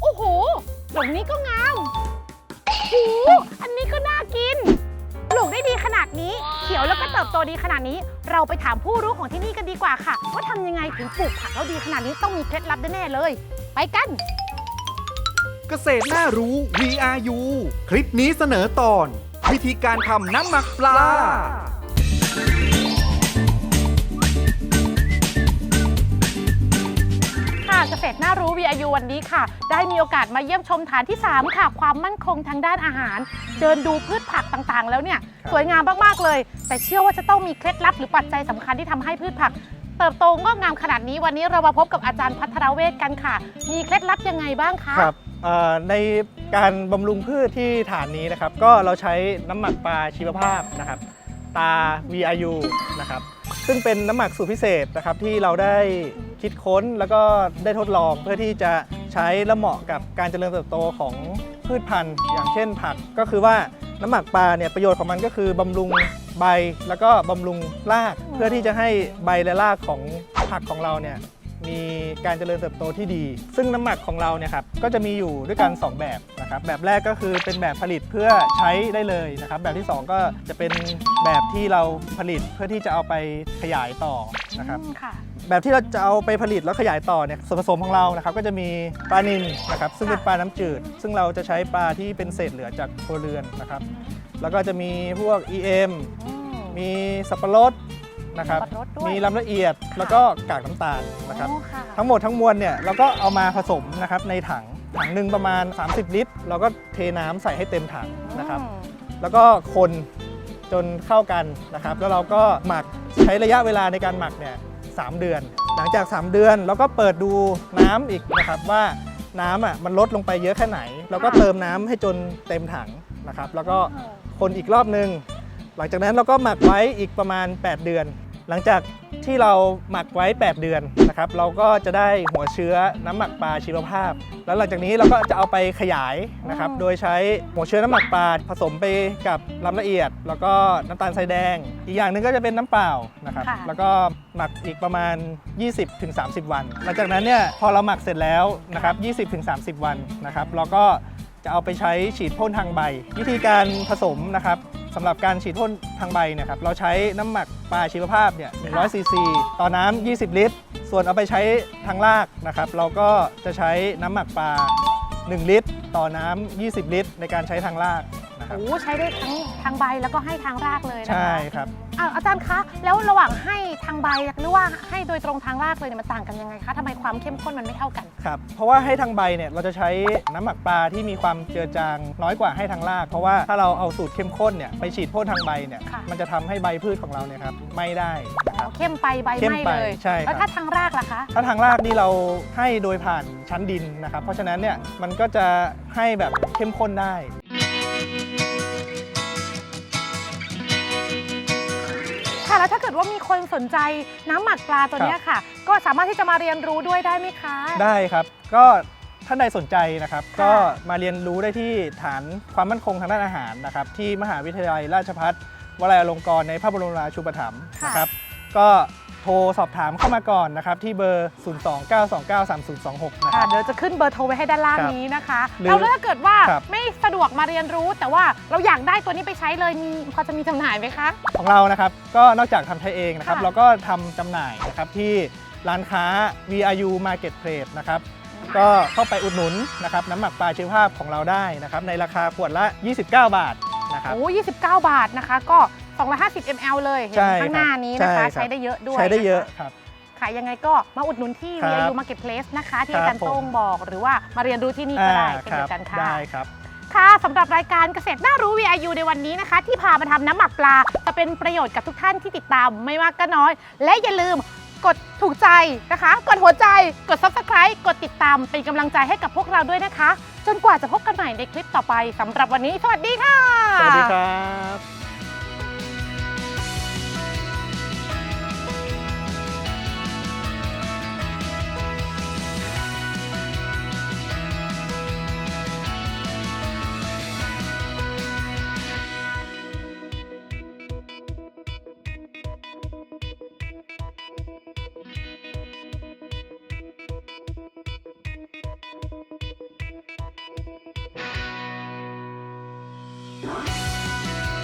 โอ้โหดอกนี้ก็งามโอ้โหอันนี้ก็น่ากิน ปลูกได้ดีขนาดนี้ เขียวแล้วก็เติบโตดีขนาดนี้ เราไปถามผู้รู้ของที่นี่กันดีกว่าค่ะ ว่าทำยังไงถึงปลูกผักแล้วดีขนาดนี้ต้องมีเคล็ดลับแน่ๆเลย ไปกัน เกษตรน่ารู้ VRU คลิปนี้เสนอตอน วิธีการทำน้ำหมักปลา ษตรน่ารู้ VIU วันนี้ค่ะ ได้มีโอกาสมาเยี่ยมชมฐานที่ 3 ค่ะ ความมั่นคงทางด้านอาหาร เดินดูพืชผักต่างๆ แล้วเนี่ย สวยงามมากๆเลย แต่เชื่อว่าจะต้องมีเคล็ดลับหรือปัจจัยสำคัญที่ทำให้พืชผัก เติบโตงอกงามขนาดนี้วันนี้เรามาพบกับอาจารย์พัทรเวชกันค่ะ มีเคล็ดลับยังไงบ้างคะครับเอ่อในการบำรุงพืชที่ฐานนี้นะครับ ก็เราใช้น้ำหมักปลาชีวภาพนะครับ ตา VRU นะครับซึ่งเป็นน้ำหมักสูตรพิเศษนะครับที่เราได้คิดค้นแล้วก็ได้ทดลองเพื่อที่จะใช้และเหมาะกับการเจริญเติบโตของพืชพันธุ์ อย่างเช่นผักก็คือว่าน้ำหมักปลาเนี่ยประโยชน์ของมันก็คือบำรุงใบแล้วก็บำรุงราก เพื่อที่จะให้ใบและรากของผักของเราเนี่ย มีการเจริญเติบโตที่ดี ซึ่งน้ำหมักของเราเนี่ยครับก็จะมีอยู่ด้วยกัน 2 แบบนะครับแบบแรกก็คือเป็นแบบผลิตเพื่อใช้ได้เลยนะครับแบบที่ 2 ก็จะเป็นแบบที่เราผลิตเพื่อที่จะเอาไปขยายต่อนะครับ อืมค่ะ แบบที่เราจะเอาไปผลิตแล้วขยายต่อเนี่ยส่วนผสมของเรานะครับก็จะมีปลานิลนะครับซึ่งเป็นปลาน้ำจืด ซึ่งเราจะใช้ปลาที่เป็นเศษเหลือจากครัวเรือนนะครับ แล้วก็จะมีพวก EM อืมมีสับปะรด นะครับ สับปะรดด้วยมีลำละเอียดแล้วก็กากน้ำตาลนะครับ โอ้ค่ะทั้งหมดทั้งมวลเนี่ยเราก็เอามาผสมนะครับในถังถังหนึ่งประมาณ 30 ลิตร เราก็เทน้ำใส่ให้เต็มถังนะครับ อืมแล้วก็คนจนเข้ากันนะครับ แล้วเราก็หมักใช้ระยะเวลาในการหมักเนี่ยสามเดือน หลังจาก 3 เดือนเราก็เปิดดูน้ำอีกนะครับว่าน้ำอะมันลดลงไปเยอะแค่ไหน เราก็เติมน้ำให้จนเต็มถังนะครับ แล้วก็คนอีกรอบนึงหลังจากนั้นเราก็หมักไว้อีกประมาณ 8 เดือน หลังจากที่เราหมักไว้ 8 เดือนนะครับ เราก็จะได้หัวเชื้อน้ำหมักปลาชีวภาพ แล้วหลังจากนี้เราก็จะเอาไปขยายนะครับอืมโดยใช้หัวเชื้อน้ำหมักปลาผสมไปกับลำละเอียด แล้วก็น้ำตาลทรายแดง อีกอย่างหนึ่งก็จะเป็นน้ำเปล่านะครับ ค่ะ แล้วก็หมักอีกประมาณ 20-30 วัน หลังจากนั้นเนี่ยพอเราหมักเสร็จแล้วนะครับ 20-30 วันนะครับ เราก็จะเอาไปใช้ฉีดพ่นทางใบ วิธีการผสมนะครับ สำหรับการฉีดพ่นทางใบเนะครับเราใช้น้ำหมักปลาชีวภาพเนี่ย100ซีซีต่อน้ำ 20 ลิตร ส่วนเอาไปใช้ทางรากนะครับเราก็จะใช้น้ำหมักปลา1 ลิตร ต่อน้ำ 20 ลิตร ในการใช้ทางราก นะครับโอ้ใช้ได้ทั้งทางใบแล้วก็ให้ทางรากเลยนะคะใช่ครับอะอาจารย์คะ แล้วระหว่างให้ทางใบหรือว่าให้โดยตรงทางรากเลยเนี่ยมันต่างกันยังไงคะทำไมความเข้มข้นมันไม่เท่ากัน ครับ เพราะว่าให้ทางใบเนี่ยเราจะใช้น้ำหมักปลาที่มีความเจือจางน้อยกว่าให้ทางราก เพราะว่าถ้าเราเอาสูตรเข้มข้นเนี่ยไปฉีดพ่นทางใบเนี่ย ค่ะ มันจะทำให้ใบพืชของเราเนี่ยครับไม่ได้นะครับเข้มไปใบเข้มไหม้ไปเลยใช่ครับ แล้วถ้าทางรากล่ะคะ ถ้าทางรากนี่เราให้โดยผ่านชั้นดินนะครับ เพราะฉะนั้นเนี่ยมันก็จะให้แบบเข้มข้นได้ ค่ะแล้วถ้าเกิดว่ามีคนสนใจน้ำหมักปลาตัวเนี้ยค่ะ ก็สามารถที่จะมาเรียนรู้ด้วยได้ไหมคะ ได้ครับ ก็ท่านใดสนใจนะครับ ค่ะ ก็มาเรียนรู้ได้ที่ฐานความมั่นคงทางด้านอาหารนะครับ ที่มหาวิทยาลัยราชภัฏวลัยอลงกรณ์ในพระบรมราชูปถัมภ์นะครับ ก็โทรสอบถามเข้ามาก่อนนะครับ ที่เบอร์ 029293026 นะคค่ะรับ เดี๋ยวจะขึ้นเบอร์โทรไว้ให้ด้านล่างครับนี้นะคะหรือแล้วถ้าเกิดว่าครับ ไม่สะดวกมาเรียนรู้ แต่ว่าเราอยากได้ตัวนี้ไปใช้เลยมีพอจะมีจำหน่ายไหมคะ ของเรานะครับ ก็นอกจากทำใช้เองนะครับ ค่ะ เราก็ทำจำหน่ายนะครับที่ร้านค้า VRU Marketplace นะครับ ก็เข้าไปอุดหนุนนะครับน้ำหมักปลาชีวภาพของเราได้นะครับ ในราคาขวดละ 29 บาทนะครับ โอ้29 บาทนะคะ ก็ 250 ml เลยเห็นใช่ข้างหน้านี้นะใช่ครัคะบใช้ได้เยอะด้วยใช้ได้เยอะนคครับ ขายยังไงก็มาอุดหนุนที่ ครับ VIU Marketplace นะคะ ที่ครับอาจารย์ผมโต้งบอกหรือว่ามาเรียนรู้ที่นี่ก็ได้เป็นคเดีรัยวกันค่ะ ได้ครับ ค่ะสำหรับรายการเกษตรน่ารู้ VIU ในวันนี้นะคะ ที่พามาทำน้ำหมักปลา จะเป็นประโยชน์กับทุกท่านที่ติดตามไม่มากก็น้อย และอย่าลืมกดถูกใจนะคะ กดหัวใจกด subscribe กดติดตามเป็นกำลังใจให้กับพวกเราด้วยนะคะ จนกว่าจะพบกันใหม่ในคลิปต่อไปสำหรับวันนี้ สวัสดีค่ะ สวัสดีครับ